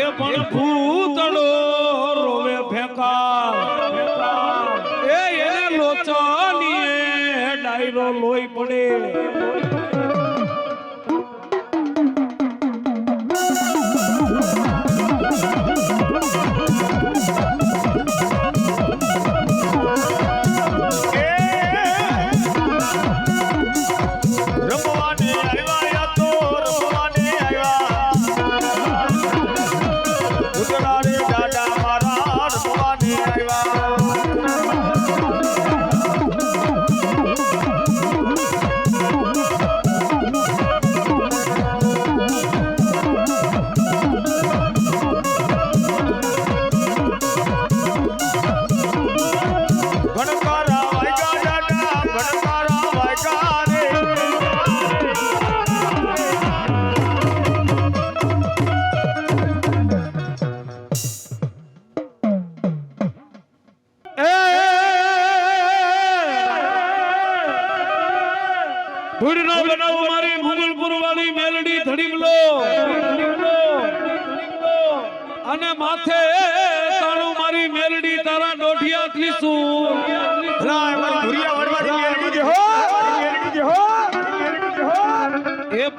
એ પણ ભૂતડો રોવે ફેંકા એ એને લોચાની ડાયરો લોહી પડે.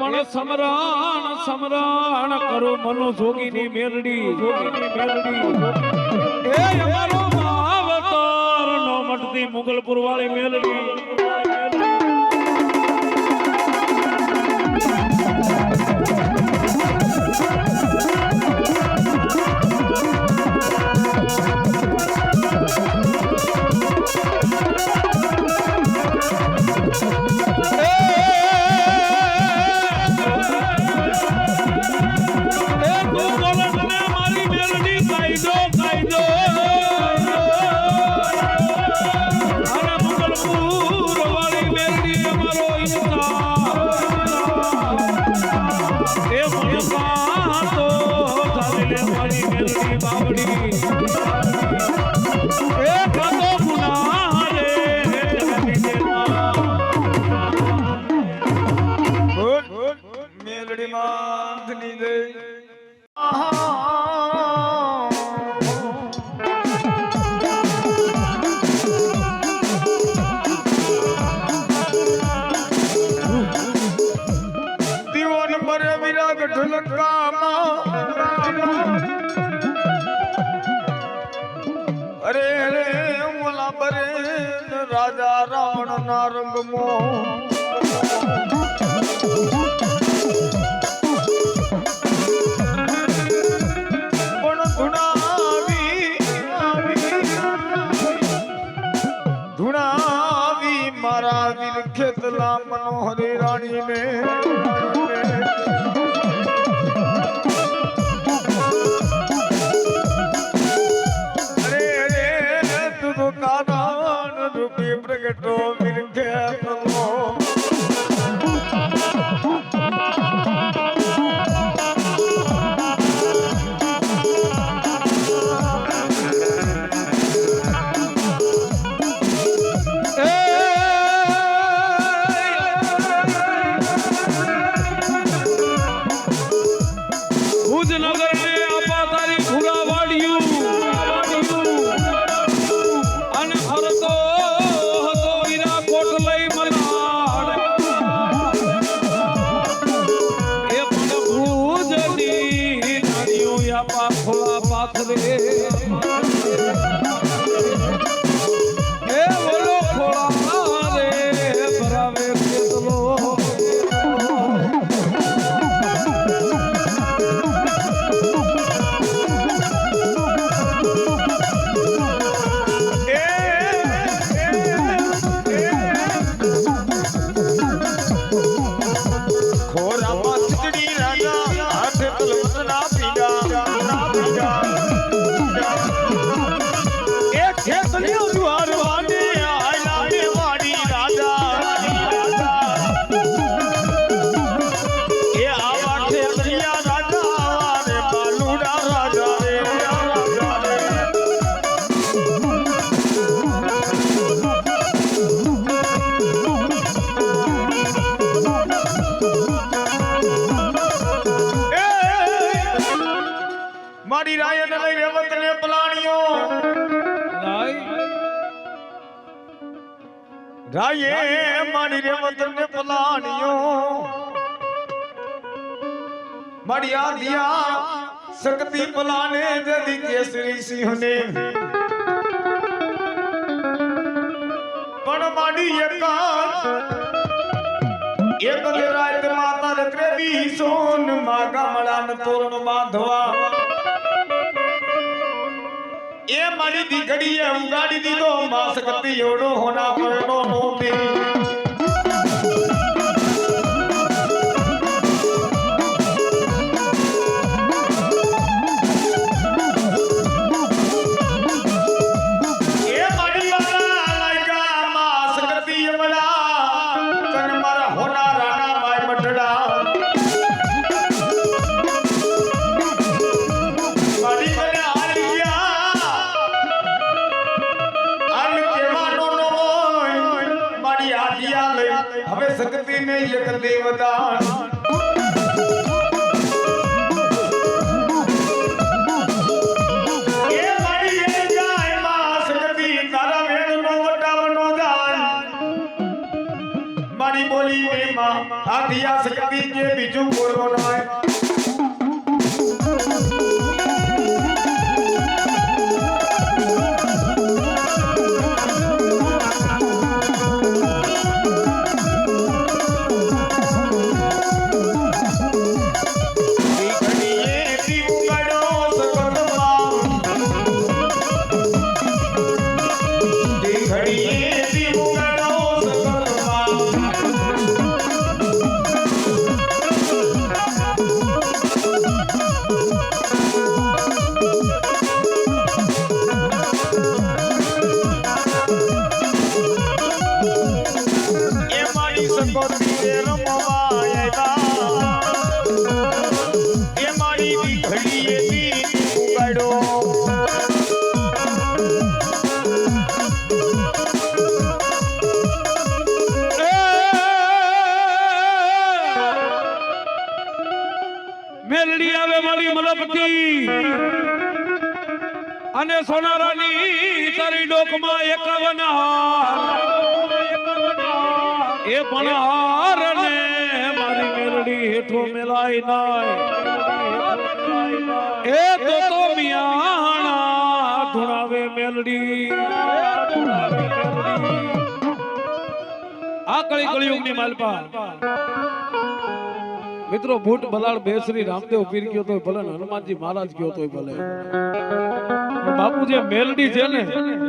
પણ સમરણ સમરણ કરો મનો જોગીની મેરડી જોગીની મેરડી એ અમારો માવતર નો મટતી મુગલપુર વાળી મેરડી રણ ના રંગમાં રાયે મારી રે વતન પલાણિયો. મારી આધિયા શક્તિ પલાને જદી કેસરી સિંહને. પણ માડી એકાંત એક રાત માતા રત્રે બી સોનમાં ગામડા તોરણ બાંધવા. એ મારી દીકરીએ ઉગાડી દીધો માસ કતી એવડો હોના પરનો મોતી இயக்கத்தை வந்தான் કી અને સોનારાની તારી ડોકમાં એકવન હાર એ પણ હાર ને મારી મેલડી હેઠો મેલાઈ નાય. એ તો તો મિયાણા ધુણાવે મેલડી. આ કળી કળિયુગની માલપા મિત્રો ભૂટ બલાડ બેસરી રામદેવ પીર ગયો તો ભલે હનુમાનજી મહારાજ ગયો તો ભલે. બાપુ જે મેલડી છે ને,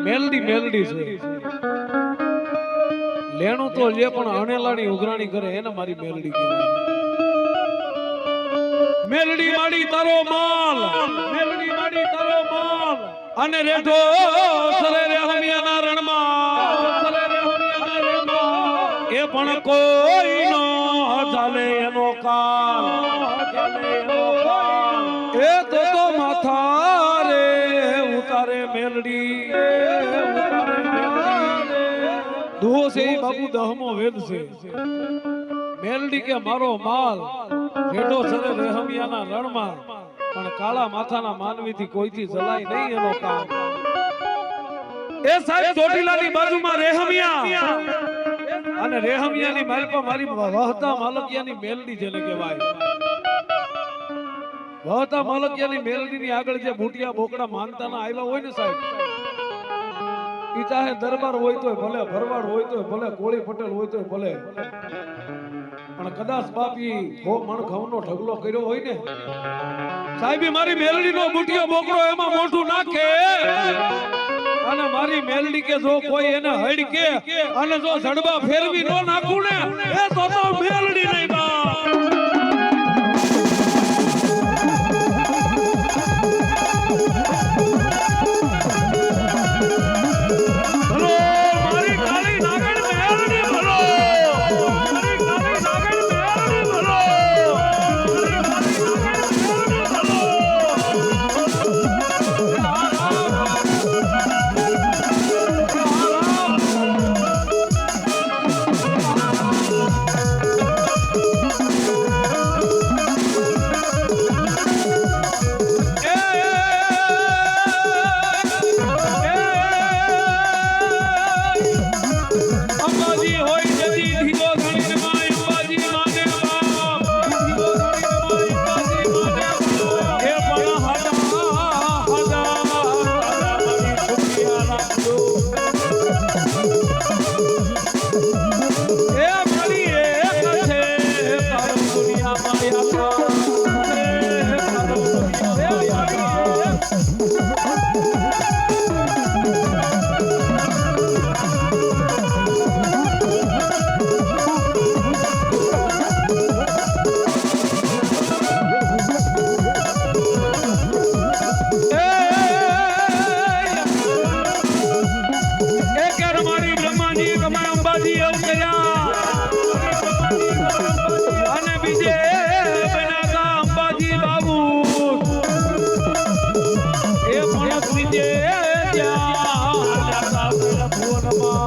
મેલડી મેલડી છે. લેણું તો લે, પણ અણેલાની ઉઘરાણી કરે, એને મારી મેલડી કહેવાય. મેલડી માડી તારો માલ, મેલડી માડી તારો માલ, અને રેઠો સરે બાપુ દહમો વેદ છે. મેલડી કે મારો માલ રેડો સરે રેહમિયાના રણમાં પણ કાળા માથાના માનવીથી કોઈથી જલાય નહીં એનો કામ. એ સાહેબ ચોટીલાની બાજુમાં રેહમિયા. અને રેહમિયાની માલપા મારી વહતા માલકિયાની મેલડી જેને કહેવાય. વહતા માલકિયાની મેલડીની આગળ જે ભૂટિયા બોકડા માનતાના આવ્યા હોય ને સાહેબ ઈ દરબાર હોય તોય ભલે, ભરવાડ હોય તોય ભલે, કોળી પટેલ હોય તોય ભલે. પણ કદાચ બાપી હો મણ ઘઉંનો ઢગલો કર્યો હોય ને, સાહેબી, મારી મેલડીનો બુટિયો બોકરો એમાં મોઢું નાખે. અને મારી મેલડી કે જો કોઈ એને હડકે, અને જો જડબા ફેરવી નો નાખું ને, એ તો મેલડી